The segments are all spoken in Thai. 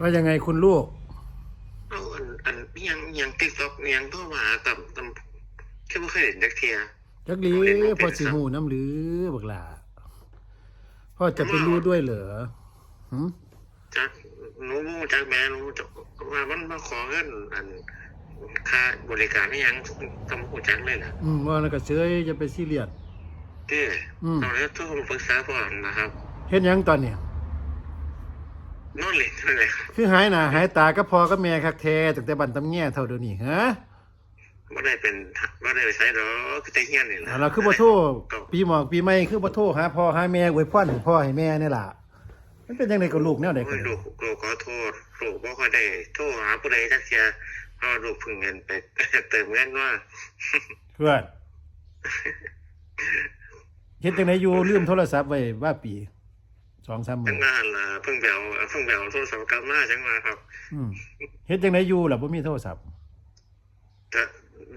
ว่ายังไงคุณลูกเอาอันอันยังยังติ๊กต็อกยังโทรมาหาต่ำต่ำแค่ไม่เคยเห็นจักเทียจักหลีพอสิหูน้ำหรือบักหลาพ่อจะไปรู้ด้วยเหรอหืมจักหนูรู้จักแม่หนูจะว่ามันมาขอเงินอันค่าบริการนี่ยังทำหูจักเลยนะอืมว่าแล้วก็เฉยจะไปซีเรียสเด้ออืมเอาแล้วทุกคนปรึกษาพ่อนะครับเฮ็ดหยังตอนเนี้ย นอนเล่นนั่นเลยครับคือหายหน้าหายตาก็พอก็แม่คักแท้ตั้งแต่บันตำแง่เท่าเดี๋ยวนี้ฮะไม่ได้เป็นไม่ได้ไปใช้หรอกคือแต่เฮี้ยนนี่แหละอ่าเราคือบ่โทรปีหมอกปีใหม่คือบ่โทรหาพ่อหาแม่อวยพรให้พ่อให้แม่นี่ล่ะมันเป็นจังไดกับลูกแนวใดกันลูกลูกขอโทษลูกบ่ค่อยได้โทรหาผู้ใดจักเทียเพราะลูกเพึ่งเงินไปเติมเงินว่าเพื่อนเฮ็ดจังไดอยู่ลืมโทรศัพท์ไว้ว่าปี 2-3มื้จัองงานล่ะเพิ่งไปเอาเพิ่งไปเอาโทรศัพท์กลับมาจังมาครับอืมเฮ็ดจังไดอยู่ล่ะบ่มีโทรศัพท์จะ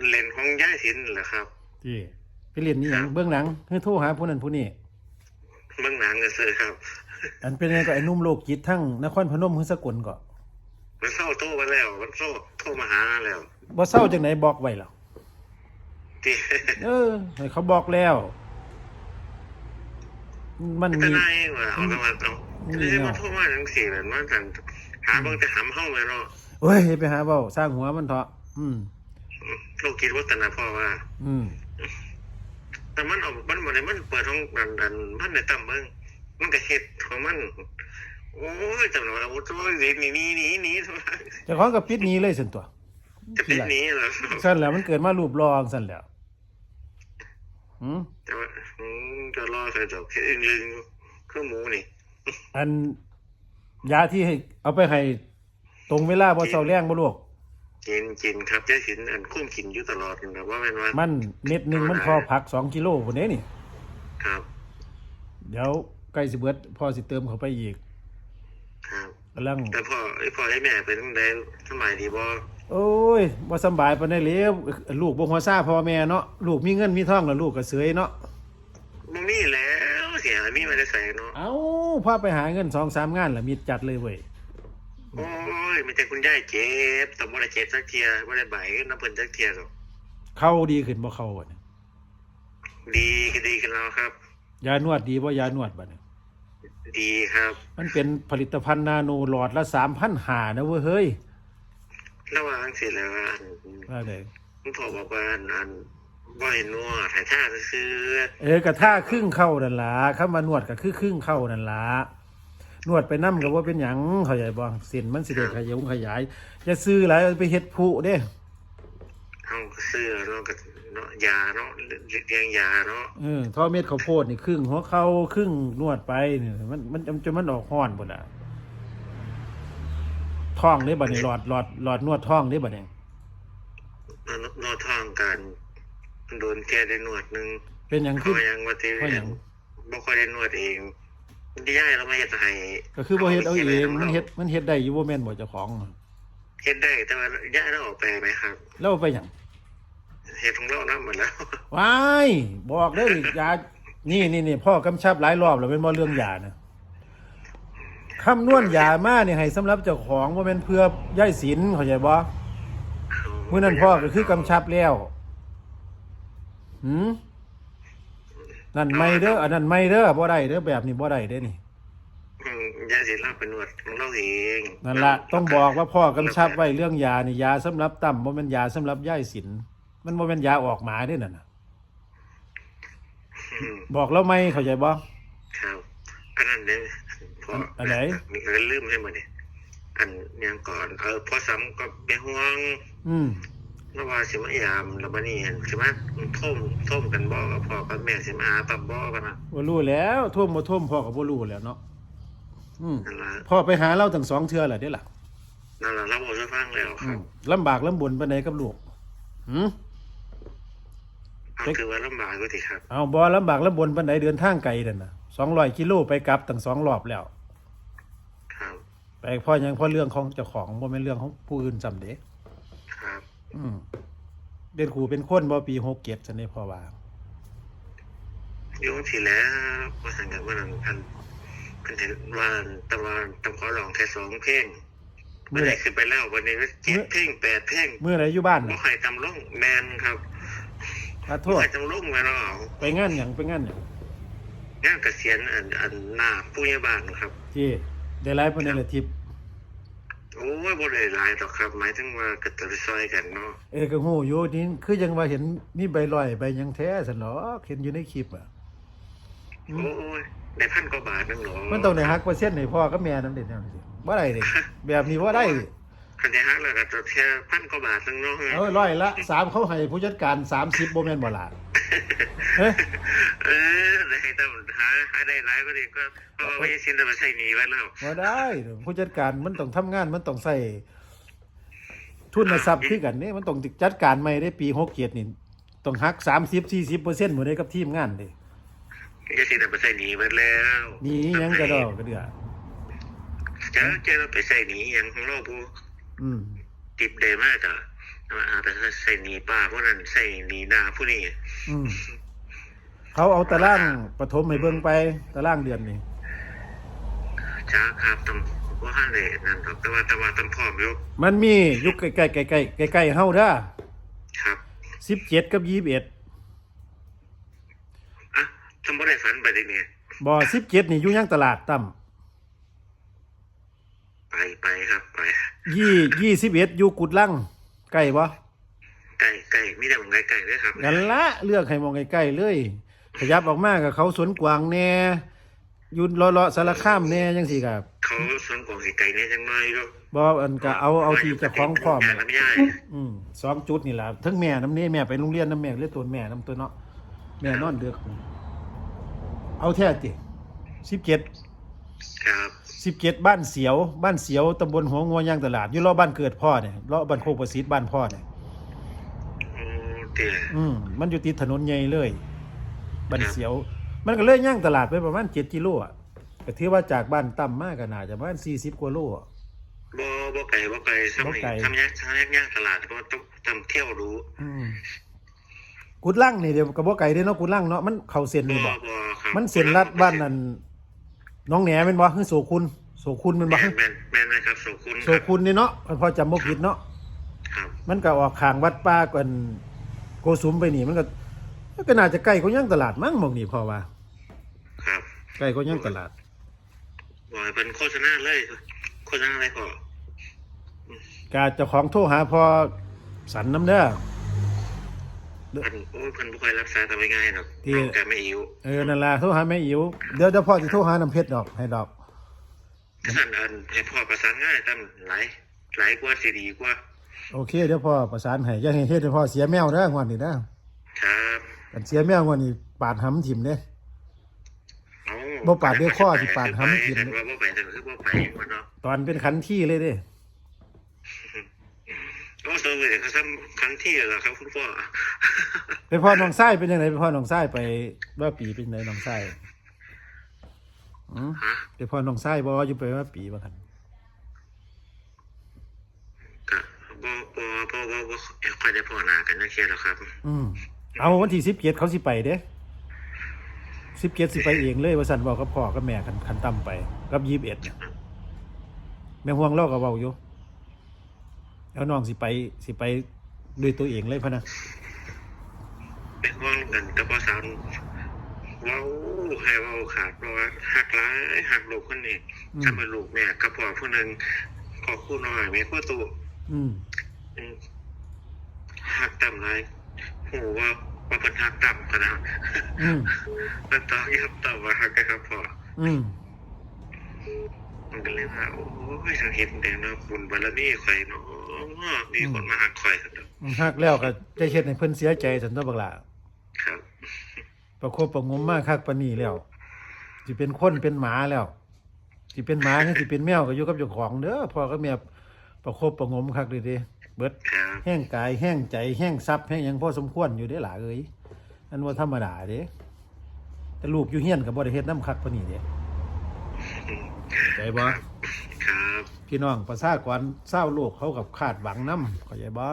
เล่นของย่ายสินเหรอครับ ที่ไปเรียนนี่หยังเบื้องหลังคือโทรหาผู้นั้นผู้นี้เบื้องหนังก็ซื้อครับ อันเป็นไงก็ไอ้หนุ่มโลกจิตทั้งนครพนมคือสกลก็มันเข้าโทรมาแล้ว มันโทรโทรมาหาแล้วบ่เศร้าจังไหนบอกไว้ล่ะ ที่ เออให้เขาบอกแล้ว มันทมีนายว่าเอากมาเอาอืมไม่ใช่มาโทรมาทั้งสี่แบบว่ากันหาเบิ่งแต่หำเข้ามาเนาะเอ้ยไปหาเว้าสร้างหัวมันเถาะอืมลูกคิดว่าแต่นะพ่อว่า อืมแต่มันเอามันบ่ได้มันเปิดของดันดันมันในต่ำเบิ่งมันก็เฮ็ดของมัน โอ้ยจำเราเอาตัวหนีหนีหนีหนีหนีทุกอย่างเจ้าของก็ปิดหนี้เลยซั่นตัวจะเป็นหนีเหรอซั่นแหล้วมันเกิดมารูปรองซั่นแหล้ว หืมแต่ว่าอืมจะรอใส่ดอกแค่อึ้งลึงคือหมูนี่ อันยาที่ให้เอาไปให้ตรงเวลาบ่เซาแรงบ่ลูกกินกินครับยายสินอันคุ้มกินอยู่ตลอดนะว่าแม่นว่า มันเม็ดหนึงมันพอผัก2กิโลพุ่นเด้นี่ ครับ เดี๋ยวใกล้สิเบิดพ่อสิเติมเข้าไปอีกครับกำลังแต่พ่อไอ้พ่อไอ้แม่เป็นจังไดสบายดีบ่ โอ้ยบ่สำบายปานใดแล้วลูกบ่หัวซ่าพ่อแม่เนาะลูกมีเงินมีทองแล้วลูกก็เสยเนาะบ่มีแล้วเสียมีมาได้ใส่เนาะเอ้าพาไปหาเงิน2-3งานแล้วมีจัดเลยเว้ยโอ้ยมีแต่คุณยายเจ็บแต่บ่ได้เจ็บสักเทียบ่ได้ใบน้ำเพิ่นสักเทียหรอกเข้าดีขึ้นบ่เข้าบัดนี้ดีก็ดีกันแล้วครับยานวดดีบ่ยานวดบัดนี้ดีครับ มันเป็นผลิตภัณฑ์นาโนหลอดละ3,500นะเว้ยเฮ้ย ระหว่างสิแล้วอันว่าไดคุณพ่อบอกว่าอันอันบ่ให้นวดให้ท่าซื่อเออกะท่าครึ่งเข้านั่นล่ะคำว่านวดก็คือครึ่งเข้านั่นล่ะนวดไปนำก็บ่เป็นหยังเข้าใจบ่เส้นมันสิได้ขยายขยายอย่าซื้อหลายไปเฮ็ดผุเด้ๆเฮาก็ซื้อเนาะก็เนาะยาเนาะเรียงยาเนาะเออท่อเม็ดข้าวโพดนี่ครึ่งหัวเข่าครึ่งนวดไปนี่มันมันจนมันออกห้อนหมดอะ ท้องได้บัดนี้หลอดหลอดหลอดนวดท้องได้บัดนี้นวดนวดท้องกันโดนแก้ได้นวดหนึงเป็นหยังเพคือราะยังว่าที่เพราะหยังบ่ค่อยได้นวดเองย่ายเรามาเฮ็ดให้ก็คือบ่เฮ็ดเอาเองมันเฮ็ดมันเฮ็ดได้อยู่บ่แม่นบ่เจ้าของเฮ็ดได้แต่ว่าย่ายเราออกไปไหมครับแล้วเอาไปหยังเฮ็ดของเรานำหมดแล้วว้ายบอกเด้อยานี่นี่นี่พ่อกำชับหลายรอบแล้วเป็นบ่เรื่องยานะ คำนวณยามานี่ให้สำหรับเจ้าของบ่แม่นเพื่อย่ายศิลเข้าใจบ่มื้อนั้นพ่อก็คือกำชับแล้วหืมนั่นไม่เด้ออันนั้นไม่เด้อบ่ได้เด้อแบบนี้บ่ได้เด้นี่อืมย่ายสิเราไปนวดของเราเองนั่นละต้องบอกว่าพ่อกำชับไว้เรื่องยานี่ยาสำหรับต่ำบ่แม่นยาสำหรับย่ายสินมันบ่แม่นยาออกหมาเด้นั่นน่ะอืมบอกแล้วไหมเข้าใจบ่ครับอันนั้นเด้อพ ออันอันไหนมีเรื่องลืมให้หมดนี่อันยังก่อน เออพอซ้ำก็เป็นห่วง อืมแล้วว่าสิมายามแล้วบัดนี้เห็นสิมาท่มท่มกันบ่กับพ่อกับแม่สิมาหาตับบ่กันนะบ่รู้แล้วท่วมบ่ท่วมพ่อก็บ่รู้แล้วเนาะอืมนั่นล่ะพ่อไปหาเราตั้งสองเทื่อแล้วเด้ล่ะนั่นล่ะเราบ่ได้ฟังแล้วคอืรับมลำบากลำบนปานใดกับลูกหืมเอาคือว่าลำบากก็ติครับ เอาบ่ลำบากลำบนปานใดเดินทางไกลนั่นน่ะ200กิโลไปกลับตั้งสองรอบแล้ว ครับไปพ่อยังพ่อเรื่องของเจ้าของบ่แม่นเรื่องของผู้อื่นจำเด้ครับอืมเป็นครูเป็นคนบ่ปี67ซั่นเด้พ่อว่าโยงที่แล้วมาหันกันว่านั้นอันเพิ่นเห็นว่าตะวันตะขอร้องแค่สองเพลงไม่ได้ขึ้นไปแล้ววันนี้ก็เจ็ดเพลงแปดเพลงเมื่อไหรอยู่บ้านบ่น่ะใครตำลงแมนครับขอโทบ่ษใครตำลงมาเนาะไปงานหยังไปงานหยังงานเกษียณอันอันหน้าผู้ใหญ่บ้านครับที่ ได้ไลฟ์ประเด็นละทิปโอ้ยบ่ได้หลายดอกครับ หมายถึงว่าก็จะไปซอยกันเนาะเออก็ฮู้อยู่นี่คือยังว่าเห็นมีใบลอยใบหยังแท้ซั่นหรอกเห็นอยู่ในคลิปอะ อืม โอ้ยได้พันกว่าบาทนึงเหรอมันต้องได้ฮักเปอร์เซ็นต์ให้พ่อกับแม่นำเด็ดแนวนี้สิบ่ได้เด้แบบนี้บ่ได้ดิ คันได้ฮักแล้วก็จะแค่พันกว่าบาทนึงเนาะเอาร้อยละสามเขาให้ผู้จัดการ30บ่แม่นบ่ล่ะเฮ้ยเออได้ให้ต้องหาหาได้หลายก็ดีก็เพราะว่าไม่สินได้มาใช้หนี้ไว้แล้วบ่ได้ผู้จัดการมันต้องทำงานมันต้องใส่ทุนทรัพย์คือกันนี่มันต้องจัดการใหม่ได้ปี67นี่ต้องหัก30 40%หมดเลยกับทีมงานเด้จะสิได้มาใช้หนี้ไว้แล้วมีหยังก็ดอกก็เดือเจ้าเจ้าเราไปใช้หนี้หยังของเราผู้อืม ติดได้มากอะเอาไปใช้หนี้ป้าพวกนั้นใช้หนี้หน้าผู้นี้อืมเขาเอาตารางปฐมให้เบิ่งไปตารางเดือนนี่จ้าครับตำว่าเลยนั่นครับแต่ว่าแต่ว่าตำพร้อมอยู่มันมียุคใกล้ๆใกล้ๆใกล้ๆเฮาเด้อครับ17กับ21อะทำบ่ได้ฝันไปดิเนี่ยบ่17นี่อยู่ยังตลาดต่ำ ไปไปครับไปยี่21อยู่กุดลังใกล้บ่ไก่ไก่มีแต่ของไก่ไก่ด้วยครับกันละเลือกให้มองใกล้ๆเลย ขยับออกมากับเขาสวนกวางแน่อยู่เลาะๆสารคามแน่จังซี่ครับ เขาสวนของไก่เนี่ยจังน้อยก็บ่อันก็เอาเอาที่เจะคล้าของพร้อมย่างน่ะน้ำย่ายอืมสองจุดนี่ล่ะทั้งแม่น้ำนี้แม่ไปโรงเรียนน้ำแม่เรียกตัวแม่น้ำตัวเนาะแม่นอนเดือกเอาแท้ติสิบเจ็ดครับ สิบเจ็ดบ้านเสียว บ้านเสียวตำบลหัวงัวยางตลาดอยู่รอบบ้านเกิดพ่อเนี่ยรอบบ้านโคกประสิทธิ์บ้านพ่อเนี่ยโอ้เดี๋ยวอืมมันอยู่ติดถนนใหญ่เลย บ้านเสียว มันก็เลยย่างตลาดไปประมาณเจ็ดกิโลอะก็ถือว่าจากบ้านต่ำมากก็น่าจะประมาณสี่สิบกว่าโลอะ บ่บ่ไก่บ่ไก่ทำบ่ไมไก่ทำยากทำยากยากตลาดเพราะต้องทำเที่ยวรู้อืมกุดลังนี่เดี๋ยวกับบ่ไก่เด้เนาะกุดลังเนาะมันเข้าเส้นบ่นี่บ่บ่ครับมันเส้นลัดบ้านนั่น น้องแหนแม่นบ่คือโสคุณโสคุณแม่นบ่แม่นแม่นแม่นนะครับสุขุนโสคุณนี่เนาะพอจำบ่ผิดเนาะครับ มันก็ออกข้างวัดป่ากันโกสุมไปนี่มันก็มันก็น่าจะใกล้กว่ายังตลาดมั้งหมองนี่พอว่าครับใกล้กว่ายังตลาดบ่ให้เป็นโฆษณาเลยโฆษณาอะไรพอกาเจ้าของโทรหาพอสันน้ำเด้อ เพิ่นโอ้ยเพิ่นบ่ค่อยรักษาทำง่ายๆดอกที่น้องแต่ไม่อิ๋วเออนั่นล่ะโทรหาแม่อิ๋วเดี๋ยวเดี๋ยวพ่อสิโทรหาน้ำเพชรดอกให้ดอกท่านอันให้พ่อประสานง่ายตั้งหลายหลายกว่าสิดีกว่า โอเคเดี๋ยวพ่อประสานให้อย่าให้เฮ็ดให้พ่อเสียแมวเด้องวดนี้นะครับกันเสียแมวงวดนี้ปาดหำถิ่มเด้ เอาบ่ปาดด้วยข้อสิปาดหำกินแต่ว่าบ่ไปแต่คือบ่ไปว่าเนาะตอนเป็นขันที่เลยเด้ โอ้โซเวตเขาทำครั้งที่แล้วครับ คุณพ่อไปพ่อน้องไส้เป็นยังไงไปพ่อน้องไส้ไปว่าปีเป็นยังไงน้องไส้อืมฮะไปพ่อน้องไส้บ่อยู่ไปว่าปีว่ากันก็บ่บ่บ่บ่บ่ค่อยได้พ่อหน้ากันนักเชียร์หรอกครับ อืมเอาวันที่สิบเกียรเขาสิไปเด้สิบเกียรสิไปเองเลยว่าสันบอกกับพ่อกับแม่กันขันต่ำไป กับยีบเอ็ดเนี่ยแม่ห่วงเล่ากับเบาอยู่ แล้วน้องสิไปสิไปด้วยตัวเองเลยพะนะเป็นห่วงกันกับพ่อสาวเว้าให้เว้าขาดเพราะว่าหักหลายหักลูกคนนี้ถ้ามาลูกแม่กับพ่อผู้หนึงขอคู่น้อยแม่คู่ตู่อืมอืมหักต่ำไรหูว่าว่าเป็นหักต่ำขนาดอืมมันต้องยับต่ำว่าหักกันครับพ่ออืม มันก็เลยว่าโอ้ยทางเห็นแดงเนาะบุญบารมีข่อยเนาะมีคนมาหักข่อยกันเนาะหักแล้วก็ได้เฮ็ดให้เพิ่นเสียใจสันตัวบักหลาครับประคบประหงมมากคักปานนี้แล้วสิเป็นคนเป็นหมาแล้วสิเป็นหมาหรือสิเป็นแมวก็อยู่กับเจ้าของเด้อพ่อกับแม่ประคบประหงมคักเลยเด้เบิดครับแห้งกายแห้งใจแห้งทรัพย์แห้งหยังพอสมควรอยู่เด้หล่ะเอ้ยอันว่าธรรมดาเด้แต่ลูกอยู่เฮียนก็บ่ได้เฮ็ดน้ำคักปานนี้เด้ ใจบ่ครับพี่น้องประชากรเศร้าโลกเขากับคาดหวังนำเข้าใจบ่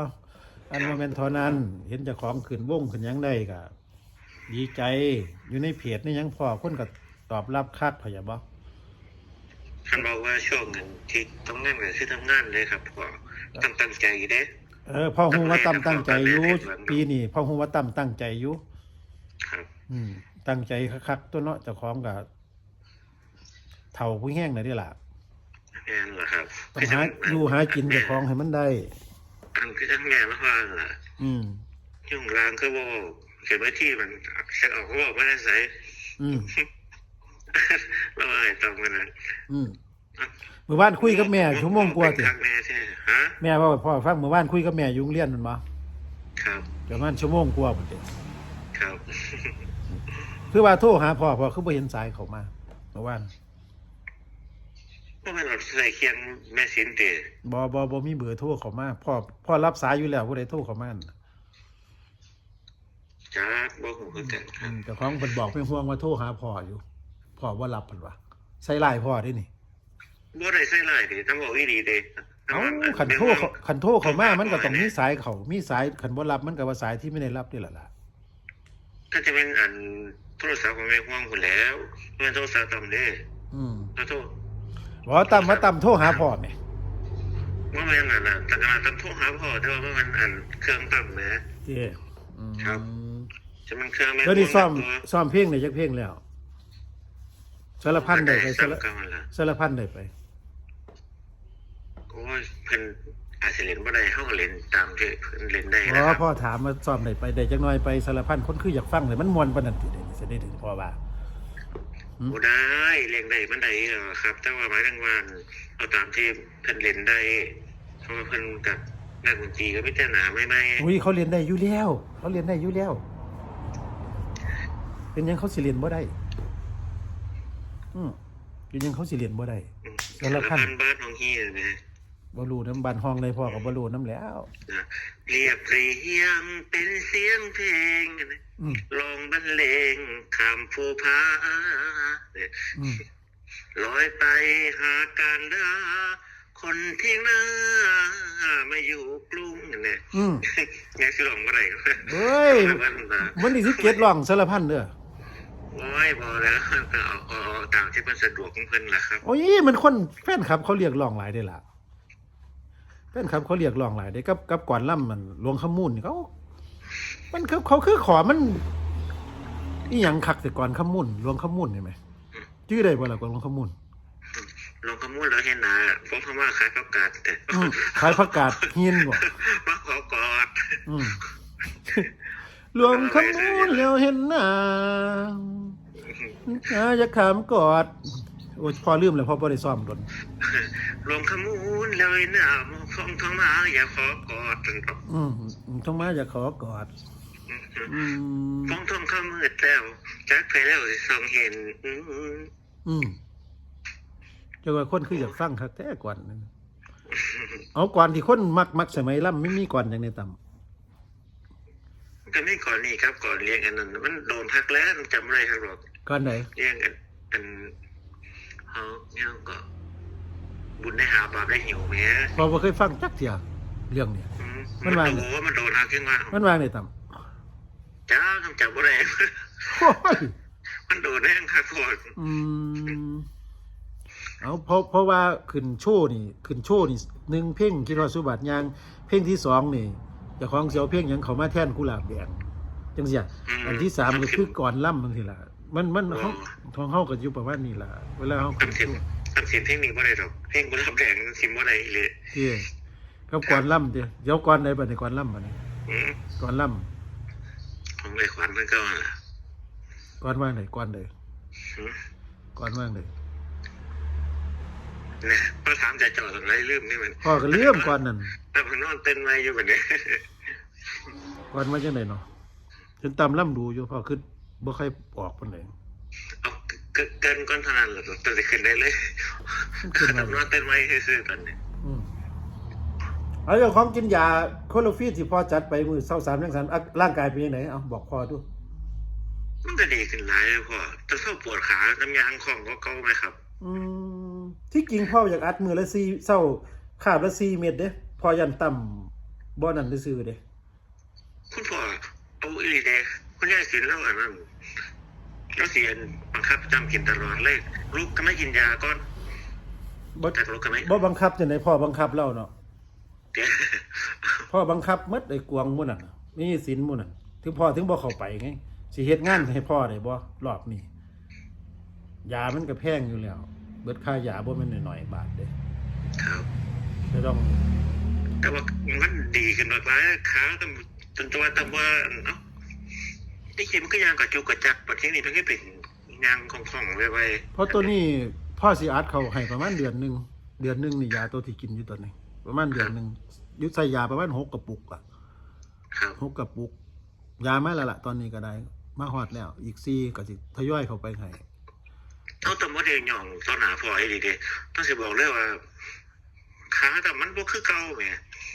อันว่าแม่นเท่านั้น เห็นเจ้าของขึ้นวงขึ้นหยังได้ก็ดีใจอยู่ในเพจนี่ยังพอคนก็ตอบรับคักเข้าใจบ่ ท่านบอกว่าช่วงเงินที่ทำงานก็คือทำงานเลยครับพ่อตั้งตั้งใจเด้ เออพ่อฮู้ว่าตั้มตั้งใจอยู่ปีนี้พ่อฮู้ว่าตั้มตั้งใจอยู่ครับ อืมตั้งใจคักๆตัวเนาะเจ้าของก็ เฒ่าผู้แห้งน่ะเด้ล่ะแม่นเหรอครับต้องหาอยู่หากินเจ้าของให้มันได้ อันคือทั้งแม่ละว่าล่ะอืมยุ่งรางก็บอกเขียนไว้ที่มันเช็คออกก็บอกไม่ได้ใส่อืมแล้วอะไรตรงกันนะอืมเมื่อวานคุยกับแม่ชั่วโมงกว่าเป็ตินครั้งแม่ใช่ฮะแม่เว่าให้พ่อฟังเมื่อวานคุยกับแม่อยู่โรงเรียนนั่นบ่ครับประมาณชั่วโมงกว่าพุ่นเด้ครับ คือว่าโทรหาพ่อพ่อคือบ่เห็นสายเขามาเมื่อวาน ก็มันเราใส่เคียงแม่สินเตะบ่บ่บ่มีเบอร์โทรเขามาพ่อพ่อรับสายอยู่แล้วผู้ใดโทรเขามานั่นจ้าบอกหูคือกันคอืรับมเจ้าของเพิ่นบอกเพิ่นห่วงว่าโทรหาพ่ออยู่พ่อบ่รับเพิ่นว่าใส่ไลน์พ่อได้นี่บ่ได้ใส่ลายดิต้องบอกอีดีเด้เอ้าคันโทรเขาคันโทรเขามามันก็ต้องมีสายเขามีสายคันบ่รับมันก็ว่าสายที่ไม่ได้รับนี่แหละล่ะ ก็จะเป็นอันโทรศัพท์ของแม่ห่วงคนแล้วเมื่อโทรศัพท์ต่ำเด้อืมขอโท ษบ่ตั้มว่าตั้มโทรหาพ่อแหมว่าแม่นอันน่ะแต่กำลังตั้งโทรหาพ่อแต่ว่ามันอันเครื่องต่ำนะ เจ้อืมครับ จะมันเครื่องแม่เดี๋ยวนี้ซ่อมตัวซ่อมเพลงได้จักเพลงแล้วสารพันได้ไปสารซ้ำกันละสารพันได้ไปโอ้ยเพิ่นอาจจะเล่นบ่ได้เฮาก็เล่นตามที่เพิ่นเล่นได้อ๋นะอครับพ่อถามมาซ่อมได้ไปได้จักหน่อยไปสารพันคนคืออยากฟังเลยมันม่วนปานนั้นติเด้สิได้ถึงพ่อว่า บ่ได้เล่นได้มันได้เหรอครับ แต่ว่าหมายถึงว่าเอาตามที่เพิ่นเล่นได้เพราะว่าเพิ่นกับนักดนตรีก็มีแต่หนาไม่ไม่อุ้ยเขาเรียนได้อยู่แล้วเขาเรียนได้อยู่แล้ว เป็นหยังเขาสิเรียนบ่ได้ อืมเป็นหยังเขาสิเรียนบ่ได้สารพันบ้านของเฮียนะ บ่รู้น้ำบ้านห้องเลยพ่อก็บ่รู้น้ำแล้วนะเรียบเรียงเป็นเสียงเพลงนะอืมลองบรรเลงข้ามภูผาเนี่ยอืมลอยไปหาการดาคนเที่ยงหน้ามาอยู่กรุงเนี่ยอืมไงคือหลงอะไรกันเฮ้ยมันมามันนี่สิเก็ตร้องสารพันเด้อโอ้ยพอแล้วก็เอาเอาเอาตามที่มันสะดวกของเพิ่นล่ะครับ โอ้ยมันคนแฟนคลับเขาเรียกร้องหลายได้ล่ะ แฟนคลับเขาเรียกร้องหลายได้กับกับก่อนล่ำมันหลวงขมูลนี่เขา มันคือเขาคือขอมันอีหยังคักแต่ก่อนขมูลหลวงขมูลเห็นไหมชื่อได้บ่ล่ะก่อนหลวงขมูลลองขมูลแล้วเห็นหนาพวกคำว่าขายประกาศแต่อืมขายผักกาดเฮียนบ่มาขอกอดอืมหลวงขมูลแล้วเห็นหน้าอาอยากขามกอด โอ้ยพอลืมแล้วพอบ่ได้ซ้อมดนลองขมูลเลยหนามคงท้องมาอย่าขอกอดอืมต้องมาอยากขอกอดอืมฟองทองข้ามืดแล้วจักไปแล้วสิส่องเห็น อืมอืมเจ้าว่าคนคืออยากฟังคักแต่ก่อนนั่นเอาก่อนที่คนมักมักสมัยล่ำไม่มีก่อนอย่างในต่ำก็ไม่ก่อนนี่ครับก่อนเรียงอันนั้นมันโดนพักแล้วจำอะไรครับหรอกก่อนไหนเรียงอันอัน เขาเนี่ยก็บุญได้หาบาปได้หิวแม้พอบ่เคยฟังจักเที่ยเรื่องเนี้ย อืมมัมันนว่าโอ้โหมันโดนทางขึ้นมามันวางในต่จ้าทำจับอะไรำโอ้ยมันโดนแห้งคักโคตรอืมเอาเพราะเพราะว่าขึ้นโชว์นี่ขึ้นโชว์นี่หนึ่งเพลงคิดว่าสุบัติยางเพลงที่สองนี่เจ้าของเสียวเพลงหยังเขามาแทนกุหลาบแดงจังเสียอันที่สามก็คือก่อนล่ำบางทีล่ะ มันมันเขาทองเฮาก็อยู่ประมาณนี้ล่ะ เวลาเฮาขึ้นทำเสียงโชว์ทำเสียงเทคนิคว่าอะไรหรอกเพลงกุหลาบแดงสิมว่าอะไรเลยที่กับก่อนล่ำเดียวเดี๋ยวก่อนใดบัดนี้ก่อนล่ำบัดนี้อืมก่อนล่ของไอ้ขวัญมันก็ล่ะำก่อนว่างไหนก่อนใดอืมก่อนว่างใดเนี่ยพอถามจะจอดอะไรลืมนี่มันพ่อก็เลื่อมก่อนนั่นแต่มันนอนเต้นไว้อยู่แบบนี้ก่อนว่าจังไดเนาะจนตามล่ำดูอยู่พ่อคือ บ่ค่อยออกปานใดเอาเกินเกินก้อนเท่านั้นแหละตัวจะขึ้นได้เลยขึ้นแต่มานอนเต้นไว้ซื่อๆตอนนี้อืมเอาเรื่องของกินยาโคโลฟีที่พ่อจัดไปมือเศร้าสามจังสันอะร่างกายเป็นยังไงเอาบอกพ่อดูมันก็ดีขึ้นหลายเลยพ่อจะเข้าปวดขาน้ำยางของก็เก่าไหมครับ อืมที่จริงพ่ออยากอัดมือละ4เศร้าขาบละ4เม็ดเด้พ่อยันต่ำบ่นั่นซื่อๆเด้คุณพ่อเอาอีหลีเดะ คุณยายสินแล้วอันนั้นแล้วเสียนบังคับจำกินตลอดเลยลูกก็ไม่กินยาก่อนบ่จักรถกันไหมบ่บังคับจังไดพ่อบังคับเราเนาะเดี๋ยวพ่อบังคับหมดไอ้กวงหมู่นั่นน่ะมีสินหมู่นั่นถึงพ่อถึงบ่เข้าไปไงสิเฮ็ดงานให้พ่อได้บ่รอบนี้ยามันก็แพงอยู่แล้ว เบิดค่ายาบ่แม่นน้อยๆบาทเด้ครับจะต้อง แต่ว่ามันดีขึ้นมากแล้วขาตำจนตัวตำว่าเนาะ ได้ยินมันก็ยางกระจุกกระจักประเทศนี้มันก็เป็นยางของของๆไว้เพราะตัวนี้พ่อสิอัดเขาให้ประมาณเดือนหนึงเดือนหนึงนี่ยาตัวที่กินอยู่ตอนนี้ ประมาณเดือนหนึงยุดใส่ยาประมาณหกกระปุกอะๆครับหกกระปุก ยามาแล้วล่ะตอนนี้ก็ได้ มาฮอดแล้ว อีกซี่ก็สิทยอยเข้าไปให้เอาแต่ว่าเดงหย่องตอนหนาพอไอ้ดีเดต้องสิบอกเลยว่าขาแต่มันบ่คือเก่าแหม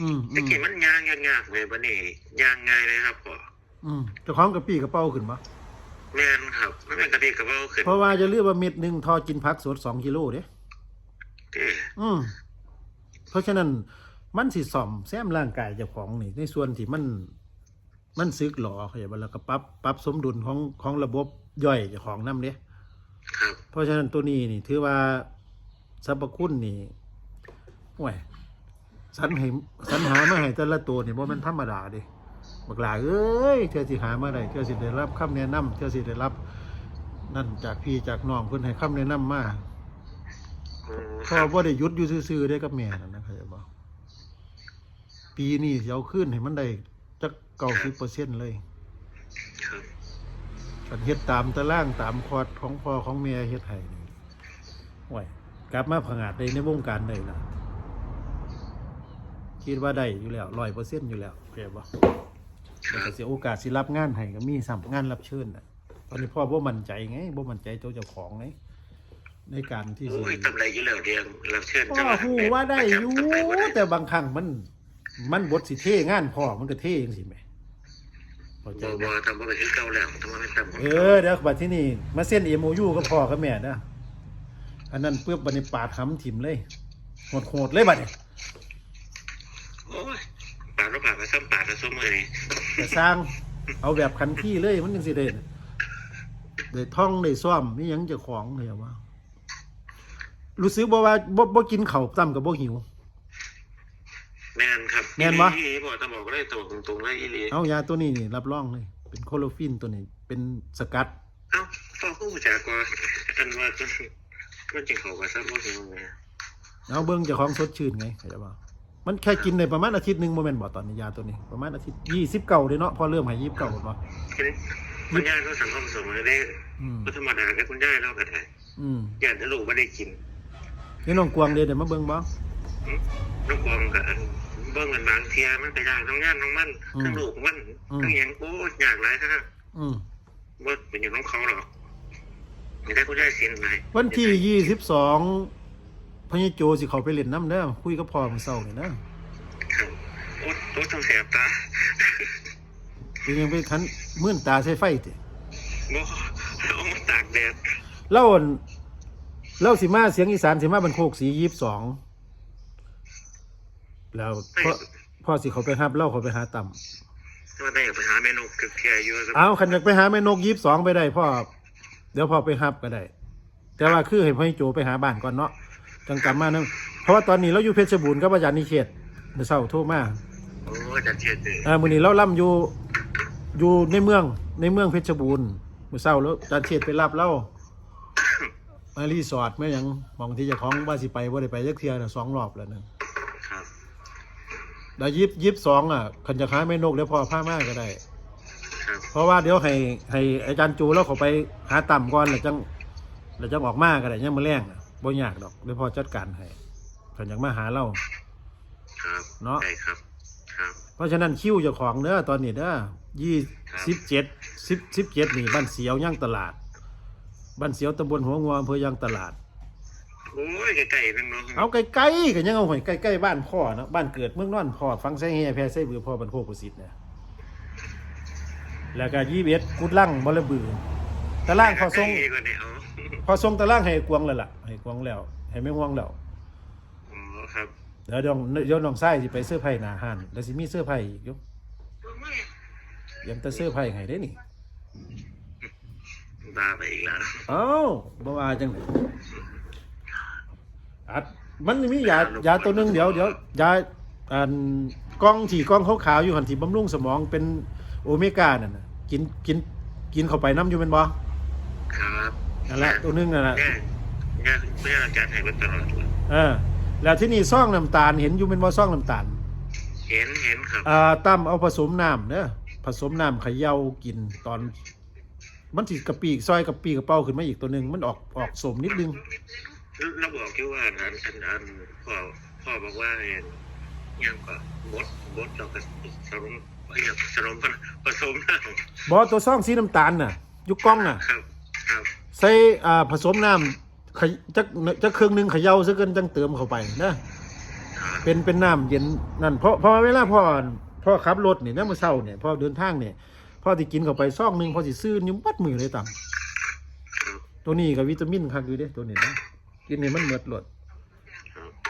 อืมอืตะมกี้มันยางยากๆแหมบัดนี้ยางง่ายเลยครับพ่อ อืมเจ้าของกระปี้กระเป๋าขึ้นปะแม่นครับมันเป็นกระดิกกระเบ้าขึ้นเพราะว่าจะเลือกว่าเม็ดหนึ่งทอกินพักสดสองกิโลเด้ เด้อืมเพราะฉะนั้นมันสิซ่อมแซมร่างกายเจ้าของนี่ในส่วนที่มัน มันซึกหลอเข้าใจบ่แล้วก็ปรับปรับสมดุลของของระบบย่อยเจ้าของนำเด้ครับเพราะฉะนั้นตัวนี้นี่ถือว่าสรรพคุณนี่โอ้ยสรรให้สรรหามาให้แต่ละตัวนี่บ่แมันธรรมดาเด้ บักหลาเอ้ยเทื่อสิหามาได้เทื่อสิได้รับคำแนะนำเทื่อสิได้รับ นั่นจากพี่จากน้องเพิ่นให้คำแนะนำมาโอ้เพคราะรับว่าได้หยุดอยู่ซื่อๆได้กับแม่นั่นนะเข้าใจบ่ปีนี้สิเอาขึ้นให้มันได้จัก90%เลยครับกันเฮ็ดตามตารางตามคอร์ดของพ่อของแม่เฮ็ดให้นี่โอ้ยกลับมาผงาดได้ในวงการได้นะคิดว่าได้อยู่แล้ว100%อยู่แล้วเข้าใจบ่ค แล้วรัก็บเสียโอกาสสิรับงานให้ก็มีซ้ํงานรับเชิญน่ะ ตอนนี้พ่อบ่มั่นใจไงบ่มั่นใจตัวเจ้าของไงในการที่สิโอ้ยตำไรอยู่แล้วเดียงรับเชิญพ่อฮู้ว่าได้อยู่ตำไรบ่ได้แต่บางครั้งมัน มันบทสิเท่งานพ่อมันก็เท่จังซี่แหมเข้าใจบ่บ่บ่ทำบ่เป็นเก่าแล้วทำบ่เป็นตำเออเดี๋ยวบัดที่นี่มาเซ็น MOU กับพ่อกับแม่นะอันนั้นเปื้อบบัดนี้ปาดหำถิ่มเลยโหดๆเลยบัดนี้โอ้ย ปาดแล้วปาดไปซ้ำปาดแล้วซ้ำมือนี่แต่สร้างเอาแบบคันที่เลยมันจังสิได้ได้ท่องได้ซ่อมนี่ยังเจะของเลยว่ารู้สึกบ่ว่าบ่บ่กินข้าวซ้ำกับบ่หิว แม่นครับแม่นบ่ อีหลีบ่ต้องบอกได้ตรงตรงๆเลยอีหลีเอายาตัวนี้นี่รับรองเลย เป็นโคโลฟินตัวนี้ เป็นสกัด เอ้าพ่อผู้จากว่าอันว่ามันจริงเขาก็ซ้ำบ่ถึงแม่เอาเบิ่งเจ้าของสดชื่นไงเข้าใจบ่ มันแค่กินได้ประมาณอาทิตย์หนึงบ่แม่นบ่ตอนนี้ยาตัวนี้ ประมาณอาทิตย์29เด้เนาะพอเริ่มให้29บ่ทีนี้คุณย่าก็สั่งความสมเลยได้อืมก็ธรรมดาแค่คุณย่าเราก็ได้อืมย่าจะลูกไม่ได้กินนี่น้องกวางเด้เดี๋ยวมาเบิ่งบ่อืมน้องกวางกับอันเบิ่งกันบางเทียมันไปได้น้องย่านน้องมันอืมทั้งลูกมันอืมทั้งหยังโอ้ยอยากหลายครับอืมว่าเป็นอย่างน้องเขาหรอกไม่ได้คุณย่าเสียนไหนวันที่22 พญโจสิเข้าไปเล่นน้ำเด้อคุยกับพ่อมื้อเช้านี่นะครับโอ้โอ้ต้องแสบตาเป็นยังไปคันมื่นตาใส่ไฟติบ่เอามาตากแดดเล่าอั่นเล่าสิมาเสียงอีสานสิมาบันโคกสียีบสองแล้วพ่อพ่อสิเขาไปหาเล่าเขาไปหาต่ว่าได้ไปหาเมนูกึกเทียอยู่ำเอาขันอยากไปหาแม่นกยีบสองไปได้พ่อเดี๋ยวพ่อไปหับก็ได้ แต่ว่าคือให้พ่อให้โจไปหาบ้านก่อนเนาะ จังกลับมาเนาะเพราะว่าตอนนี้เราอยู่เพชรบูรณ์กับอาจารย์นิเขตเมื่อเช้าโทรมาโอ้ยจัดเทียดเลยอ่ามื้อนี้เราล่ำอยู่อยู่ในเมืองในเมืองเพชรบูรณ์เมื่อเช้าแล้วอาจารย์เขตไปรับเรามารีสอร์ทเมื่อหยังหมองที่เจะของว่าสิไปว่าได้ไปยักเทียน่ะสองรอบแล้วนึงครับได้ยิบยิบสองอะขันจะค้ายไม่นกเดี๋ยวพอผ้ามากก็ได้ครับเพราะว่าเดี๋ยวให้ให้อาจารย์จูแล้วเขาไปหาต่ำก่อนแล้วจังแล้วจังออกมาก็ได้ยังมาแรงน่ะ บ่ยากดอกเดี๋ยวพอจัดการให้ขันอยากมาหาเรา ครับเนาะได้ครับ ครับ เพราะฉะนั้นคิวเจ้าของเด้อตอนนี้เด้อยี่สิบเจ็ดสิบสิบเจ็ดนี่บ้านเสียวย่างตลาดบ้านเสียวตำบลหัวงัวอำเภอย่างตลาด โอ้ยไก่ๆนึงเนาะเอาใกล้ๆกันยังเอาหอยใกล้ๆบ้านพ่อเนาะบ้านเกิดเมืองนอนพ่อฟังไส้เฮียแพ้ไส้บือพ่อบันโคกประสิทธิ์เนี่ยแล้วก็ยี่เบ็ดกุดลั่งบอระบือตะล่างพอทรง ไก่ก็ได้เอา พอทรงตะล่างให้กวางแล้วล่ะให้กวางแล้ว ให้ไม่ห่วงแล้วอ๋อครับเดี๋ยวเดี๋ยวเดี๋ยวน้องไส้สิไปเสื้อร์ไผ่หนาหันแล้วสิมีเสื้อร์ไผ่อีกอยู่ยังแต่เสื้อร์ไผ่ให้ได้นี่ตาไปอีกแล้วเอ้าบ่ว่าจังไดอัดมันมียายาตัวหนึงเดี๋ยวเดี๋ยวยาอันกล้องที่กล้องขาวๆอยู่หันที่บำรุงสมองเป็นโอเมก้านั่นน่ะกินกินกินเข้าไปน้ำอยู่แมันบ่ครับ นั่นแหละตัวหนึงนั่นแหละแม่แม่แม่อาจารย์ให้มาตลอดเลยเออ แล้วที่นี่ซ่องน้ำตาลเห็นอยู่เป็นบ่ซ่องน้ำตาล เห็นเห็นครับอ่าตั้มเอาผสมน้ำเด้อผสมน้ำเขย่ากินตอน มันสิกระปีกซอยกระปีกระเป้าขึ้นมาอีกตัวหนึงมันออกออกสมนิดนึงเราบอกแค่ว่าอันอันอันพ่อพ่อบอกว่าเองยังก็บดบดเราก็สรมเรียกสรมผสมน้บ่ตัวซ่องสีน้ำตาลน่ะอยู่กล้องน่ะำครับครับ ใส่อ่าผสมน้ำขยจักจักเครื่องหนึงเขย่าซะเกินจังเติมเข้าไปนะเป็นเป็นน้ำเย็นนั่นเพราะเพราเวลาพ่อพ่อขับรถเนี่ยน้ำมือเศร้าเนี่ยพ่อเดินทางเนี่ยพ่อที่กินเข้าไปซองหนึงพ่อสิซื้อนิ้วปัดมือเลยต่ำตัวนี้กับวิตามินคักอยู่เด้ตัวนี้นะกินนี่มันเหมือดหลด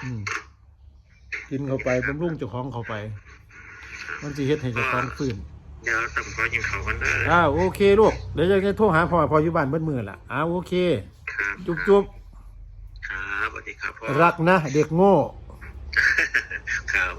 อืมกินเข้าไปบำรุงเจ้าของเข้าไป มันสิเฮ็ดให้เจ้าของฟื้น เดี๋ยวตำก็ยิงเขากันได้อ้าวโอเคลูก เดี๋ยวจะโทรหาพ่อพ่ออยู่บ้านเบิดมือล่ะอ้าวโอเค ครับจุ๊บจุ๊บครับสวัสดีครับพ่อรักนะ เด็กโง่ ครับ